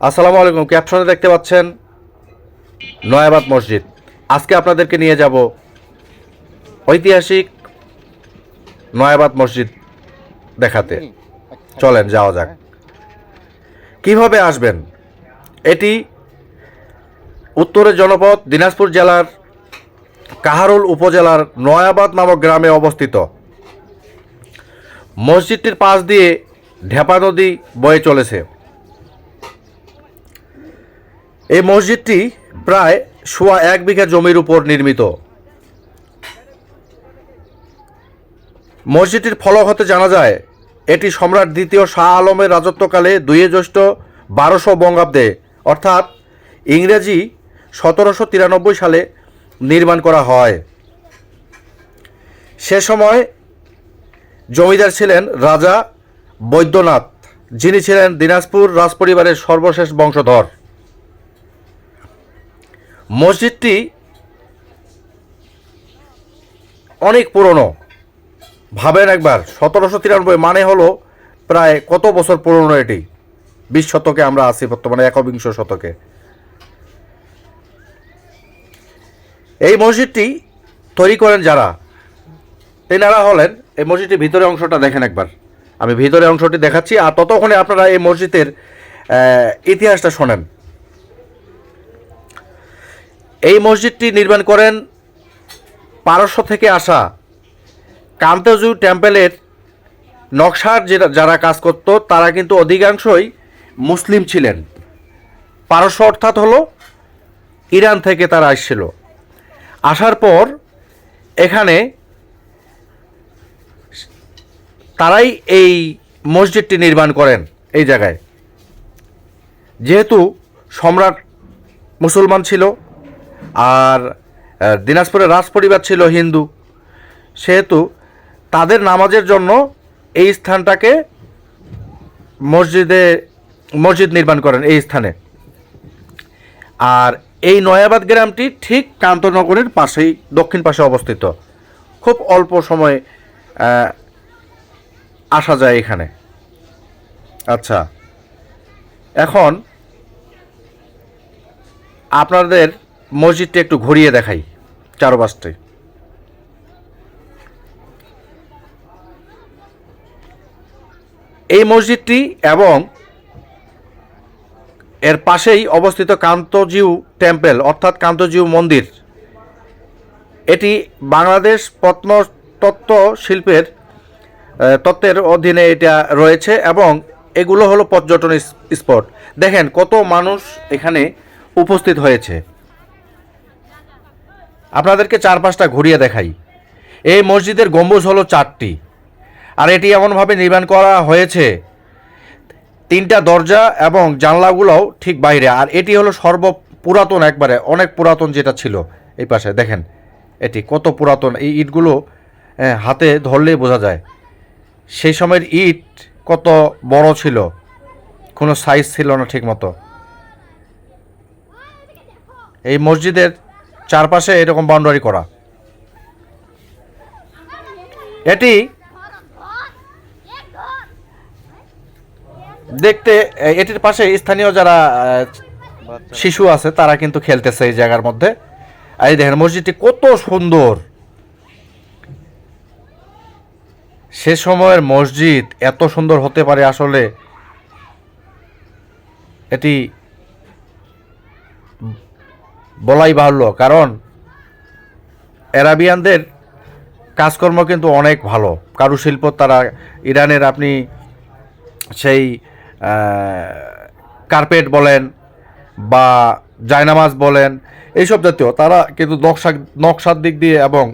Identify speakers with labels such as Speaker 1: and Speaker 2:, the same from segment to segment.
Speaker 1: আসসালামু আলাইকুম ক্যাপশনে দেখতে পাচ্ছেন নয়াবাদ মসজিদ। আজকে আপনাদেরকে নিয়ে যাব ঐতিহাসিক নয়াবাদ মসজিদ দেখাতে। চলেন যাওয়া যাক। কীভাবে আসবেন? এটি উত্তরের জনপদ দিনাজপুর জেলার কাহারুল উপজেলার নয়াবাদ নামক গ্রামে অবস্থিত। মসজিদটির পাশ দিয়ে ঢেপা নদী বয়ে চলেছে। এই মসজিদটি প্রায় সোয়া এক বিঘা জমির উপর নির্মিত। মসজিদটির ফলক হতে জানা যায়, এটি সম্রাট দ্বিতীয় শাহ আলমের রাজত্বকালে দুইয়ে জ্যৈষ্ঠ বারোশো বঙ্গাব্দে, অর্থাৎ ইংরেজি সতেরোশো তিরানব্বই সালে নির্মাণ করা হয়। সে সময় জমিদার ছিলেন রাজা বৈদ্যনাথ, যিনি ছিলেন দিনাজপুর রাজপরিবারের সর্বশেষ বংশধর। মসজিদটি অনেক পুরনো। ভাবেন একবার, সতেরোশো তিরানব্বই মানে হলো প্রায় কত বছর পুরনো এটি? বিশ শতকে আমরা আছি বর্তমানে, একবিংশ শতকে। এই মসজিদটি তৈরি করেন যারা? তেনারা হলেন, এই মসজিদটির ভিতরে অংশটা দেখেন একবার। আমি ভিতরে অংশটি দেখাচ্ছি, আর ততক্ষণে আপনারা এই মসজিদের ইতিহাসটা শোনেন। এই মসজিদটি নির্মাণ করেন পারস্য থেকে আসা কান্তজু টেম্পেলের নকশার যারা কাজ করত, তারা কিন্তু অধিকাংশই মুসলিম ছিলেন। পারস্য অর্থাৎ হলো ইরান থেকে তারা আসছিল। আসার পর এখানে তারাই এই মসজিদটি নির্মাণ করেন এই জায়গায়। যেহেতু সম্রাট মুসলমান ছিল আর দিনাজপুরের রাজ পরিবার ছিল হিন্দু। সেহেতু তাদের নামাজের জন্য এই স্থানটাকে মসজিদে, মসজিদ নির্মাণ করেন এই স্থানে। আর এই নয়াবাদ গ্রামটি ঠিক কান্তনগরের পাশেই, দক্ষিণ পাশে অবস্থিত। খুব অল্প সময় আসা যায় এখানে। আচ্ছা এখন আপনাদের মসজিদটা একটু ঘুরিয়ে দেখাই চারপাশটাই এই মসজিদটি এবং এর পাশেই অবস্থিত কান্তজিউ টেম্পল, অর্থাৎ কান্তজিউ মন্দির। এটি বাংলাদেশ প্রত্নতত্ত্ব শিল্পের তত্ত্বের অধীনে এটা রয়েছে এবং এগুলো হলো পর্যটন স্পট। দেখেন কত মানুষ এখানে উপস্থিত হয়েছে। আপনাদেরকে চারপাশটা ঘুরিয়ে দেখাই। এই মসজিদের গম্বুজ হলো চারটি। আর এটি এমনভাবে নির্মাণ করা হয়েছে, তিনটা দরজা এবং জানলাগুলোও ঠিক বাইরে। আর এটি হলো সর্ব পুরাতন একবারে, অনেক পুরাতন যেটা ছিল এই পাশে। দেখেন, এটি কত পুরাতন। এই ইটগুলো হাতে ধরলেই বোঝা যায়। সেই সময়ের ইট কত বড় ছিল, কোনো সাইজ ছিল না ঠিক মতো এই মসজিদের চারপাশে এরকম বাউন্ডারি করা। এটি দেখতে, এটির পাশে স্থানীয় যারা শিশু আছে, তারা কিন্তু খেলতেছে এই জায়গার মধ্যে। আর এই দেখেন, মসজিদটি কত সুন্দর। সে সময়ের মসজিদ এত সুন্দর হতে পারে আসলে। এটি বলাই বাহুল্য, কারণ অ্যারাবিয়ানদের কাজকর্ম কিন্তু অনেক ভালো। কারুশিল্প তারা, ইরানের আপনি সেই কার্পেট বলেন বা জায়নামাজ বলেন, এইসব জাতীয়, তারা কিন্তু নকশা, নকশার দিক দিয়ে এবং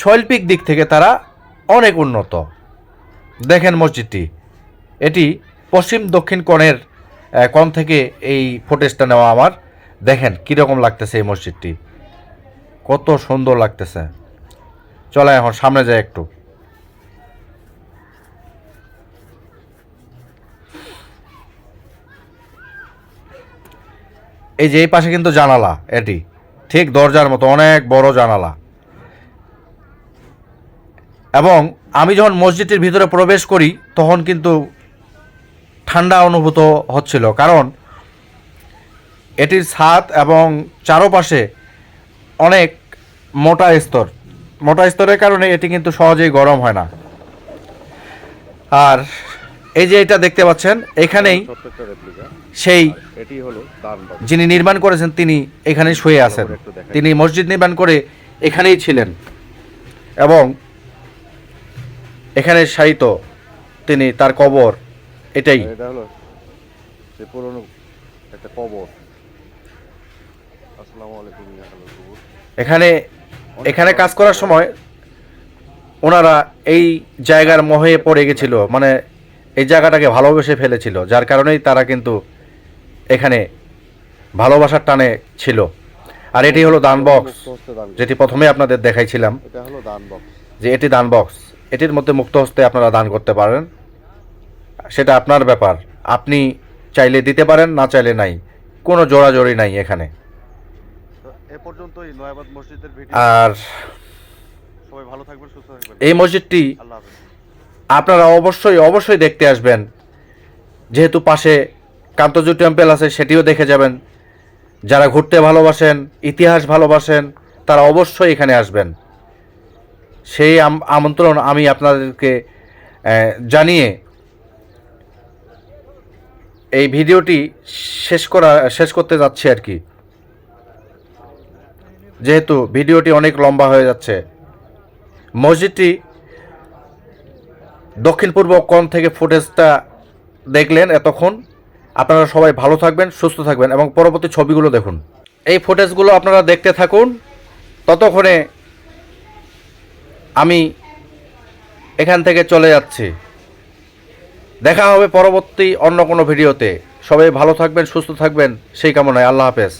Speaker 1: শৈল্পিক দিক থেকে তারা অনেক উন্নত। দেখেন মসজিদটি, এটি পশ্চিম দক্ষিণ কোণের কোণ থেকে এই ফুটেজটা নেওয়া আমার। দেখেন কীরকম লাগতেছে এই মসজিদটি। কত সুন্দর লাগতেছে। চলে এখন, সামনে যাই একটু। এই যে এই পাশে কিন্তু জানালা, এটি। ঠিক দরজার মতো, অনেক বড় জানালা। এবং আমি যখন মসজিদটির ভিতরে প্রবেশ করি, তখন কিন্তু ঠান্ডা অনুভূত হচ্ছিল। কারণ এটির ছাদ এবং চারপাশে অনেক মোটা স্তর। মোটা স্তরের কারণে এটি কিন্তু সহজেই গরম হয় না। আর এই যে এটা দেখতে পাচ্ছেন, এখানেই সেই যিনি নির্মাণ করেছেন, তিনি এখানে শুয়ে আছেন। তিনি মসজিদ নির্মাণ করে এখানেই ছিলেন এবং এখানে শায়িত তিনি তার কবর, এটাই।
Speaker 2: পুরনো একটা কবর আসসালামু আলাইকুম ইয়া হ্যালো কুকুর
Speaker 1: এখানে এখানে কাজ করার সময় ওনারা এই জায়গার মোহে পড়ে গেছিল মানে এই জায়গাটাকে ভালোবেসে ফেলেছিল যার কারণেই তারা কিন্তু এখানে ভালোবাসার টানে ছিল। আর এটি হলো দান বক্স যেটি প্রথমে আপনাদের দেখাইছিলাম।
Speaker 2: এটা হলো দান বক্স।
Speaker 1: যে এটি দান বক্স এটির মধ্যে মুক্ত হস্তে আপনারা দান করতে পারেন। সেটা আপনার ব্যাপার আপনি চাইলে দিতে পারেন না চাইলে নাই। কোনো জোড়াজোড়ি নাই এখানে।
Speaker 2: এ পর্যন্তই নয়াবাদ মসজিদের ভিডিও।
Speaker 1: আর
Speaker 2: সবাই ভালো থাকবেন সুস্থ থাকবেন।
Speaker 1: এই মসজিদটি আপনারা অবশ্যই অবশ্যই দেখতে আসবেন। যেহেতু পাশে কান্তজু টেম্পেল আছে সেটিও দেখে যাবেন। যারা ঘুরতে ভালোবাসেন ইতিহাস ভালোবাসেন তারা অবশ্যই এখানে আসবেন। সেই আম- আমন্ত্রণ আমি আপনাদেরকে জানিয়ে এই ভিডিওটি শেষ করা শেষ করতে যাচ্ছি আর কি। যেহেতু ভিডিওটি অনেক লম্বা হয়ে যাচ্ছে। মসজিদটি দক্ষিণ পূর্ব কোণ থেকে ফুটেজটা দেখলেন এতক্ষণ। আপনারা সবাই ভালো থাকবেন, সুস্থ থাকবেন এবং পরবর্তী ছবিগুলো দেখুন। এই ফুটেজগুলো আপনারা দেখতে থাকুন। ততক্ষণে আমি এখান থেকে চলে যাচ্ছি। দেখা হবে পরবর্তী অন্য কোনো ভিডিওতে। সবাই ভালো থাকবেন, সুস্থ থাকবেন। সেই কামনায় আল্লাহ হাফেজ।